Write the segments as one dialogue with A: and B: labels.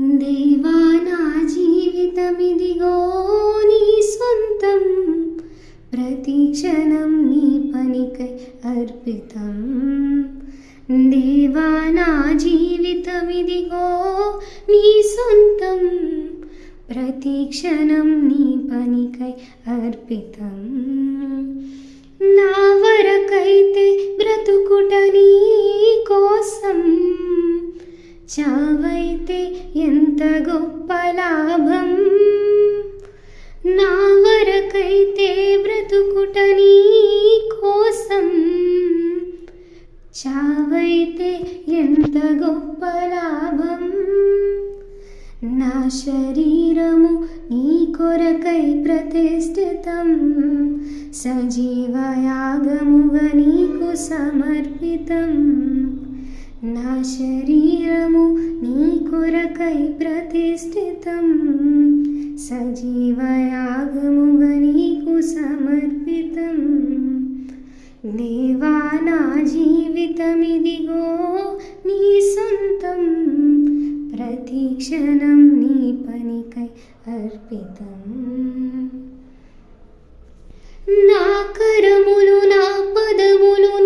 A: దేవా నా జీవితమిదిగో నీ సొంతం ప్రతి క్షణం నీ పనికై అర్పితం. దేవా నా జీవితమిదిగో నీ సొంతం ప్రతి క్షణం నీ పనికై అర్పితం. నా వరకైతే బ్రతుకుట నీ కోసం. చావైతే ఎంత గొప్ప లాభం? నా వరకైతే బ్రతుకుట నీ కోసం. చావైతే ఎంత గొప్ప లాభం? నా శరీరము నీ కొరకై ప్రతిష్ఠితం. సజీవయాగముగా నీకు సమర్పితం. నా శరీరము నీ కొరకై ప్రతిష్ఠితం. సజీవయాగముగా నీకు సమర్పితం. దేవా నా జీవితమిదిగో నీ సొంతం. ప్రతి క్షణం నీ పనికై అర్పితం. నా కరములు నా పదములు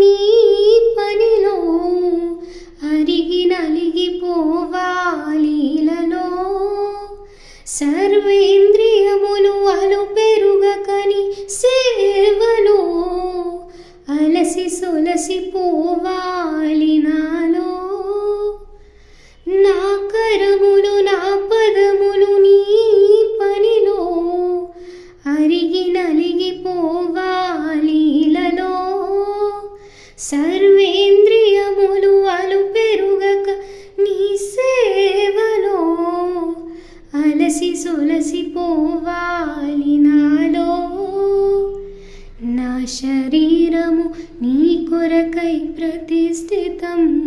A: തുലസി പൂവാ శరీరము నీ కొరకై ప్రతిష్ఠితం.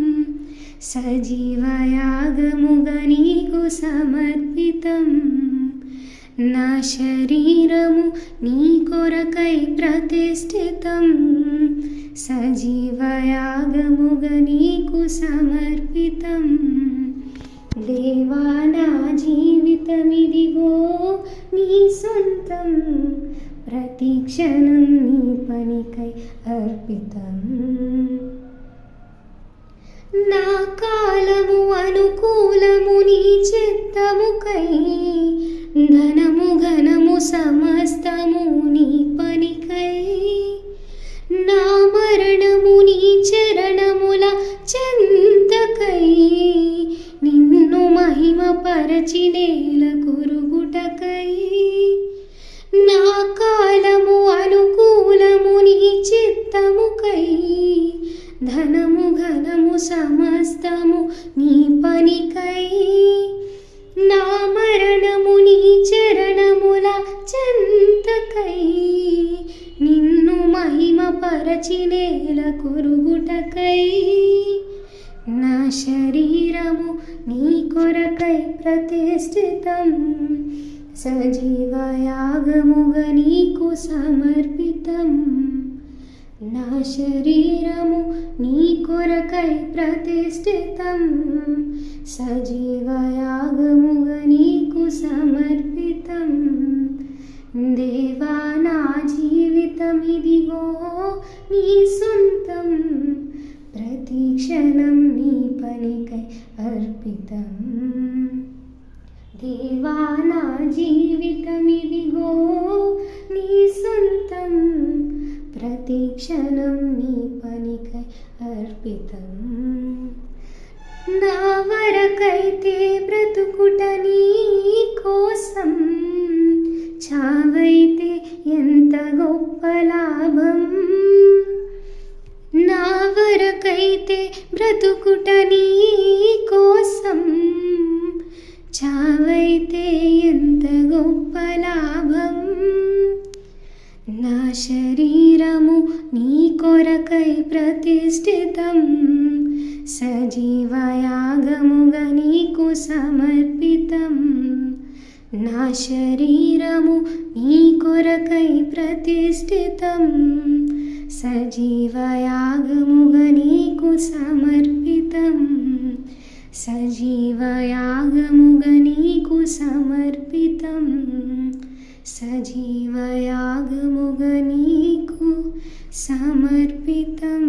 A: సజీవయాగముగా నీకు సమర్పితం. నా శరీరము నీ కొరకై ప్రతిష్ఠితం. సజీవయాగముగా నీకు సమర్పితం. దేవా నా జీవితమిదిగో నీ సొంతం. ప్రతి క్షణం నీ పనికై అర్పితం. నా కాలము అనుకూలము నీ చిత్తముకై ధనము ఘనము సమస్తము నీ పనికై. నా మరణము నీ చరణముల చింతకై నిన్ను మహిమ పరచినే చిత్తముకై ధనము ఘనము సమస్తము నీ పనికై నా మరణము నీ చరణముల చంతకై నిన్ను మహిమ పరచి నేల కురుగుటకై నా శరీరము నీ కొరకై ప్రతిష్ఠితం. సజీవయాగముగా నీకు సమర్పితం. నా శరీరము నీ కొరకై ప్రతిష్ఠితం. సజీవయాగముగా నీకు సమర్పితం. దేవా నా జీవితం ఇదిగో నీ సొంతం. ప్రతి క్షణం నీ పనికై అర్పితం. దేవా నా జీవితం ఇదిగో ప్రతి క్షణం నీ పనికై అర్పితం. నా వరకైతే బ్రతుకుట నీ కోసం చావైతే ఎంత గొప్ప లాభం. నా వరకైతే బ్రతుకుట నీ కోసం చావైతే ఎంత గొప్ప లాభం. నా శరీరం నీ కొరకై ప్రతిష్ఠితం. సజీవయాగముగా నీకు సమర్పితం. నా శరీరము నీ కొరకై ప్రతిష్ఠితం. సజీవయాగముగా నీకు సమర్పితం. సజీవయాగముగా నీకు సమర్పితం. సజీవయాగముగ నీకు సమర్పితం